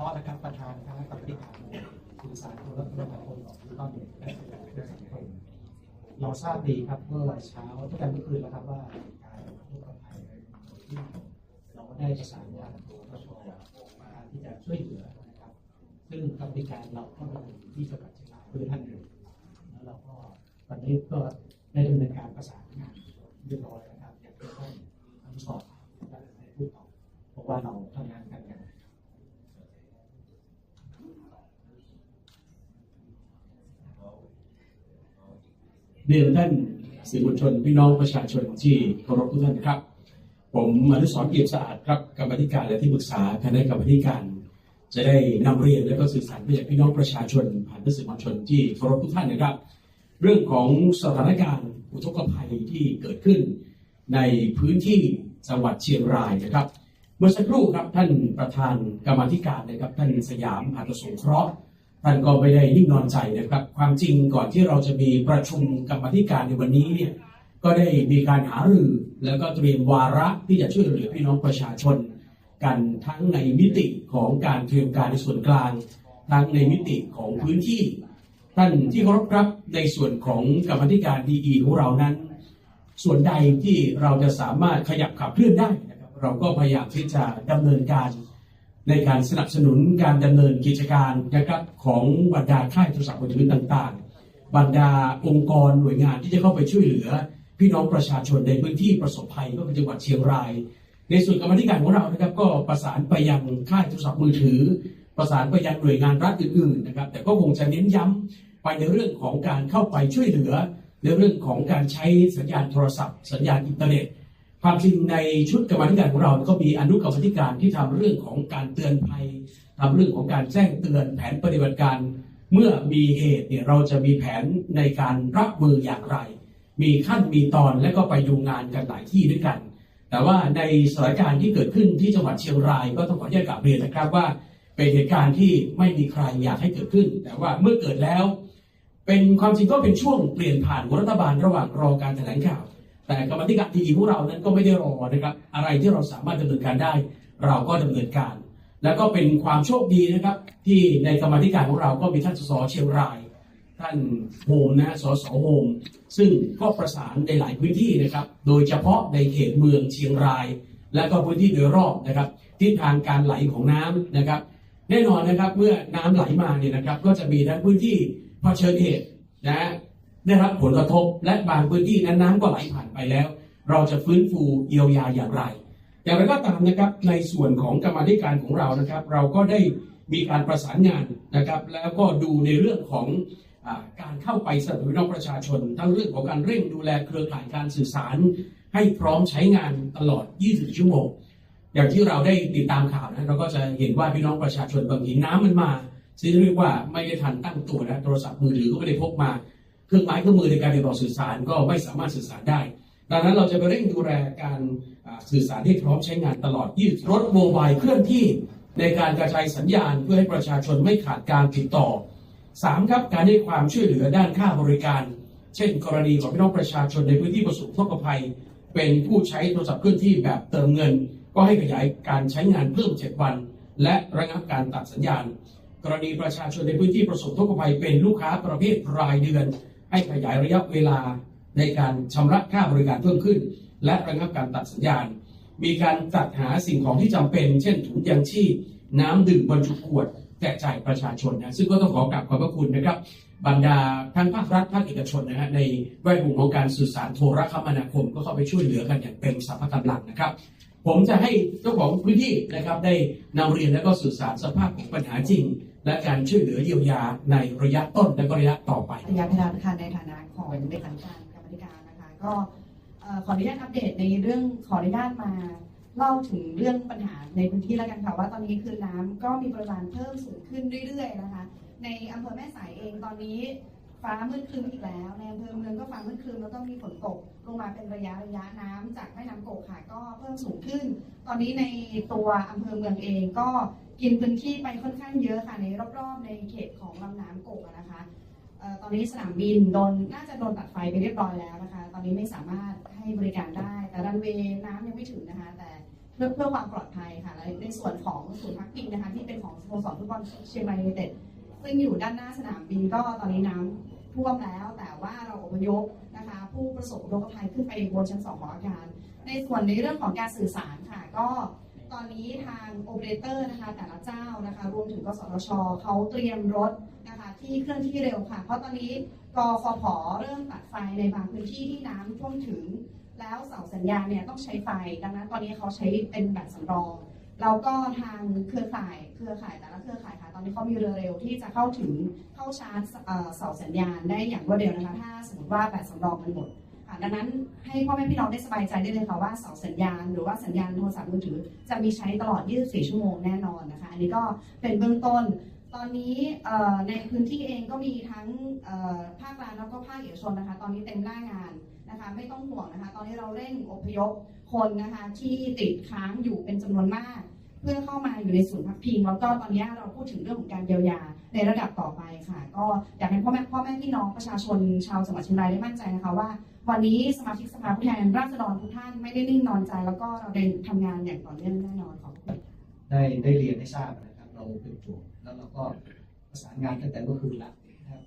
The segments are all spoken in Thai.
ราะนะครับประธานคณะกรรมการสื่อสารโทรคมนาคมของต้อนเด็กและสถานเพื่อสังคมเราทราบดีครับเมื่อวันเช้าที่กันเมื่อคืนแล้วครับว่าการผู้ประภัยที่เราได้ประสานงานกับตัวทชมาที่จะช่วยเหลือนะครับ ซึ่งกรรมการเราก็มาถึงที่จังหวัดเชียงรายด้วยท่านหนึ่งแล้วเราก็วันนี้ก็ได้ดำเนินการประสานงานเรียบร้อยนะครับอย่างที่ท่านอนุสรณ์ได้พูดต่อเพราะว่าเราทำงานกันอย่าง เรียนท่านสื่อมวลชนพี่น้องประชาชนที่เคารพทุกท่านครับ ผมอนุสรณ์เกียรติสะอาดครับกรรมธิการและที่ปรึกษาคณะกรรมธิการ จะได้นำเรียนและก็สื่อสารไปยังพี่น้องประชาชนผ่านท่สื่อมวลชนที่เคารพทุกท่านนะครับ เรื่องของสถานการณ์อุทกภัยที่เกิดขึ้น ในพื้นที่จังหวัดเชียงรายนะครับเมื่อสักครู่ครับท่านประธานกรรมธิการนะครับท่านสยามอัตสงเคราะห์ ท่านก็ไม่ได้นิ่งนอนใจนะครับ ความจริงก่อนที่เราจะมีประชุมกรรมธิการในวันนี้เนี่ยก็ได้มีการหารือแล้วก็เตรียมวาระที่จะช่วยเหลือพี่น้องประชาชน กันทั้งในมิติของการเตรียมการในส่วนกลาง ทั้งในมิติของพื้นที่ ท่านที่เคารพครับในส่วนของกรรมธิการดีของเรานั้น ส่วนใดที่เราจะสามารถขยับขับเคลื่อนได้นะครับเราก็พยายามที่จะดำเนินการ ในการสนับสนุนการดำเนินกิจการนะครับของบรรดาค่ายโทรศัพท์มือถือต่างๆ บรรดาองค์กรหน่วยงานที่จะเข้าไปช่วยเหลือ พี่น้องประชาชนในพื้นที่ประสบภัยก็คือจังหวัดเชียงราย ในส่วนกรรมธิการของเรานะครับ ก็ประสานไปยังค่ายโทรศัพท์มือถือ ประสานไปยังหน่วยงานรัฐอื่นๆนะครับ แต่ก็คงจะเน้นย้ำไปในเรื่องของการเข้าไปช่วยเหลือ ในเรื่องของการใช้สัญญาณโทรศัพท์ สัญญาณอินเทอร์เน็ต ความจริงในชุดกรรมธิการของเราก็มีอนุกรรมธิการที่ทำเรื่องของการเตือนภัยทำเรื่องของการแจ้งเตือนแผนปฏิบัติการ เมื่อมีเหตุเนี่ยเราจะมีแผนในการรับมืออย่างไร มีขั้นมีตอนและก็ไปดูงานกันหลายที่ด้วยกัน แต่ว่าในสถานการณ์ที่เกิดขึ้นที่จังหวัดเชียงราย ก็ต้องขออนุญาตกลับเรียนนะครับว่า เป็นเหตุการณ์ที่ไม่มีใครอยากให้เกิดขึ้น แต่ว่าเมื่อเกิดแล้ว เป็นความจริงก็เป็นช่วงเปลี่ยนผ่านรัฐบาลระหว่างรอการแถลงข่าว แต่กรรมธิการทีของเรานั้นก็ไม่ได้รอนะครับ อะไรที่เราสามารถดำเนินการได้ เราก็ดำเนินการ แล้วก็เป็นความโชคดีนะครับ ที่ในกรรมธิการของเราก็มีท่านสสเชียงราย ท่านโฮมนะสสโฮมซึ่งก็ประสานในหลายพื้นที่นะครับ โดยเฉพาะในเขตเมืองเชียงราย และก็พื้นที่โดยรอบนะครับทิศทางการไหลของน้ำนะครับ แน่นอนนะครับเมื่อน้ำไหลมาเนี่ยนะครับ ก็จะมีทั้งพื้นที่เผชิญเหตุนะ ได้รับผลกระทบและบางพื้นที่นั้นน้ำก็ไหลผ่านไปแล้ว เราจะฟื้นฟูเยียวยาอย่างไร อย่างไรก็ตามนะครับในส่วนของกรรมธิการของเรานะครับ เราก็ได้มีการประสานงานนะครับ แล้วก็ดูในเรื่องของอการเข้าไปสนับสนุนน้องประชาชน ทั้งเรื่องของการเร่งดูแลเครือข่ายการสื่อสาร ให้พร้อมใช้งานตลอด24ชั่วโมงอย่างที่เราได้ติดตามข่าวนะเราก็จะเห็นว่าพี่น้องประชาชนบางทีน้ำมันมาซึ่งเรียกว่าไม่ได้ทันตั้งตัวนะโทรศัพท์มือถือก็ไม่ได้พกมา เครื่องไม้เครื่องมือในการติดต่อสื่อสารก็ไม่สามารถสื่อสารได้ ดังนั้นเราจะไปเร่งดูแลการสื่อสารให้พร้อมใช้งานตลอด20รถโมบายเคลื่อนที่ในการกระจายสัญญาณเพื่อให้ประชาชนไม่ขาดการติดต่อ 3. ครับการให้ความช่วยเหลือด้านค่าบริการ เช่น กรณีของพี่น้องประชาชนในพื้นที่ประสบอุกภัย เป็นผู้ใช้โทรศัพท์เคลื่อนที่แบบเติมเงิน ก็ให้ขยายการใช้งานเพิ่ม 7 วัน และระงับการตัดสัญญาณ กรณีประชาชนในพื้นที่ประสบอุกภัยเป็นลูกค้าประเภทรายเดือน ให้ขยายระยะเวลาในการชำระค่าบริการเพิ่มขึ้น และระงับการตัดสัญญาณ มีการจัดหาสิ่งของที่จำเป็น เช่นถุงยางชีพน้ำดื่มบรรจุขวดแจกจ่ายประชาชนนะซึ่งก็ต้องขอกราบขอบพระคุณนะครับ บรรดาทั้งภาครัฐภาคเอกชนนะฮะในแวดวงของการสื่อสารโทรคมนาคม ก็เข้าไปช่วยเหลือกันอย่างเต็มสัพพกำลังนะครับ ผมจะให้เจ้าของพื้นที่นะครับได้นำเรียนและก็สื่อสารสภาพของปัญหาจริง และการช่วยเหลือเยียวยาในระยะต้นและระยะต่อไป ระยะเวลาค่ะในฐานะของเลขาธิการกรรมธิการนะคะก็ขออนุญาตอัปเดตในเรื่องขออนุญาตมาเล่าถึงเรื่องปัญหาในพื้นที่แล้วกันค่ะว่าตอนนี้คือน้ำก็มีปริมาณเพิ่มสูงขึ้นเรื่อยๆนะคะในอำเภอแม่สายเองตอนนี้ฟ้ามืดครึ้มอีกแล้วในอำเภอเมืองก็ฟ้ามืดครึ้มแล้วก็มีฝนตกลงมาเป็นระยะระยะน้ำจากแม่น้ำโกกค่ะก็เพิ่มสูงขึ้น ตอนนี้ในตัวอำเภอเมืองเองก็ กินพื้นที่ไปค่อนข้างเยอะค่ะในรอบๆ ในเขตของลำน้ำโกกนะคะตอนนี้สนามบินโดนน่าจะโดนตัดไฟไปเรียบร้อยแล้วนะคะ ตอนนี้ไม่สามารถให้บริการได้ แต่รันเวย์น้ำยังไม่ถึงนะคะ แต่ทพื่อเพื่อความปลอดภัยค่ะและในส่วนของศูนย์พักพิงนะคะ ที่เป็นของสโมสรฟุตบอลเชียงรายยูไนเต็ดซึ่งอยู่ด้านหน้าสนามบินก็ตอนนี้น้ำท่วมแล้ว แต่ว่าเราอพยพนะคะ ผู้ประสบอุทกภัยขึ้นไปบนชั้นสองของอาคารในส่วนในเรื่องของการสื่อสารค่ะ ก็ ตอนนี้ทางโอเปอเรเตอร์นะคะแต่ละเจ้านะคะรวมถึงกสทชเขาเตรียมรถนะคะที่เคลื่อนที่เร็วค่ะ เพราะตอนนี้กฟผเริ่มตัดไฟในบางพื้นที่ที่น้ำท่วมถึง แล้วเสาสัญญาณเนี่ยต้องใช้ไฟ ดังนั้นตอนนี้เขาใช้เป็นแบบสำรองแล้วก็ทางเครือข่ายเครือข่ายแต่ละเครือข่ายค่ะ ตอนนี้เขามีเรือเร็วที่จะเข้าถึงเข้าชาร์จเอ่อเสาสัญญาณได้อย่างรวดเร็วนะคะ ถ้าสมมติว่าแบตสำรองมันหมด ค่ะดังนั้นให้พ่อแม่พี่น้องได้สบายใจได้เลยค่ะว่าเสาสัญญาณ หรือว่าสัญญาณโทรศัพท์มือถือ จะมีใช้ตลอด 24 ชั่วโมงแน่นอนนะคะ อันนี้ก็เป็นเบื้องต้น ตอนนี้ในพื้นที่เองก็มีทั้งภาครัฐแล้วก็ภาคเอกชนนะคะ ตอนนี้เต็มหน้างานนะคะไม่ต้องห่วงนะคะ ตอนนี้เราเร่งอพยพคนนะคะที่ติดค้างอยู่เป็นจำนวนมาก เพื่อเข้ามาอยู่ในศูนย์พักพิงแล้วก็ตอนนี้เราพูดถึงเรื่องของการเยียวยาในระดับต่อไปค่ะ ก็อยากให้พ่อแม่พ่อแม่พี่น้องประชาชนชาวจังหวัดเชียงรายได้มั่นใจนะคะว่า วันนี้สมาชิกสภาผู้แทนราษฎรทุกท่านไม่ได้นิ่งนอนใจ แล้วก็เราเดินทำงานอย่างต่อเนื่องแน่นอนขอบคุณได้ได้เรียนให้ทราบนะครับ เราเป็นโจทย์แล้วเราก็ประสานงานตั้งแต่เมื่อคืนแล้วนะครับ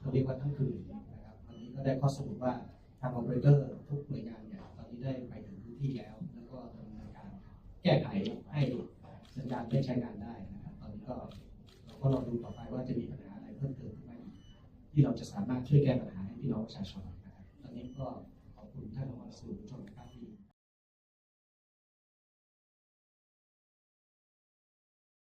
เขาเรียกว่าทั้งคืนนะครับวันนี้ก็ได้ข้อสรุปว่าทางโอเปอเรเตอร์ทุกหน่วยงานเนี่ยตอนนี้ได้ไปถึงพื้นที่แล้ว แล้วก็ดำเนินการแก้ไขให้ สัญญาณได้ใช้งานได้นะครับตอนนี้ก็เราก็ลองดูต่อไปว่าจะมีปัญหาอะไรเพิ่มเติมไหมที่เราจะสามารถช่วยแก้ปัญหาให้พี่น้องประชาชนนะครับตอนนี้ก็ขอบคุณท่านรองสื่วนนะครับ